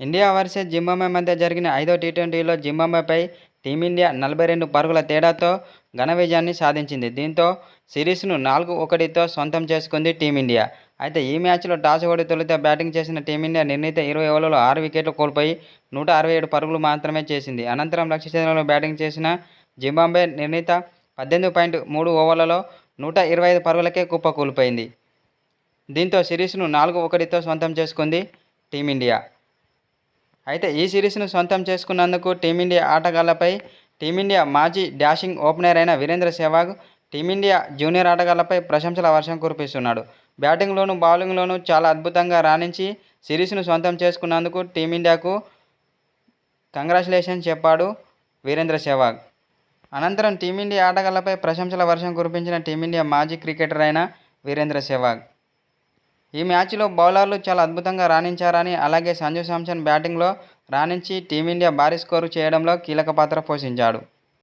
India versus Zimbabwe మధ్య జరిగిన ఐదో టీ ట్వంటీలో జింబాబేపై టీమిండియా నలభై రెండు పరుగుల తేడాతో ఘన విజయాన్ని సాధించింది. దీంతో సిరీస్ను నాలుగు ఒకటితో సొంతం చేసుకుంది టీమిండియా. అయితే ఈ మ్యాచ్లో టాస్ ఓడి తొలుత బ్యాటింగ్ చేసిన టీమిండియా నిర్ణీత ఇరవై ఓవర్లలో ఆరు వికెట్లు కోల్పోయి నూట అరవై ఏడు పరుగులు మాత్రమే చేసింది. అనంతరం లక్ష్య చంద్రంలో బ్యాటింగ్ చేసిన జింబాబే నిర్ణీత పద్దెనిమిది పాయింట్ మూడు ఓవర్లలో నూట ఇరవై ఐదు పరుగులకే కుప్ప కూలిపోయింది దీంతో సిరీస్ను నాలుగు ఒకటితో సొంతం చేసుకుంది టీమిండియా. అయితే ఈ సిరీస్ను సొంతం చేసుకున్నందుకు టీమిండియా ఆటగాళ్ళపై టీమిండియా మాజీ డాషింగ్ ఓపెనర్ అయిన Virender Sehwag team India junior ఆటగాళ్ళపై ప్రశంసల వర్షం కురిపిస్తున్నాడు. బ్యాటింగ్లోనూ బౌలింగ్లోనూ చాలా అద్భుతంగా రాణించి సిరీస్ను సొంతం చేసుకున్నందుకు టీమిండియాకు కంగ్రాచులేషన్ చెప్పాడు వీరేంద్ర సెహ్వాగ్. అనంతరం టీమిండియా ఆటగాళ్ళపై ప్రశంసల వర్షం కురిపించిన టీమిండియా మాజీ క్రికెటర్ అయిన వీరేంద్ర సెహ్వాగ్. ఈ మ్యాచ్లో బౌలర్లు చాలా అద్భుతంగా రాణించారని అలాగే సంజు శాంసన్ బ్యాటింగ్లో రాణించి టీమిండియా భారీ స్కోరు చేయడంలో కీలక పాత్ర పోషించాడు.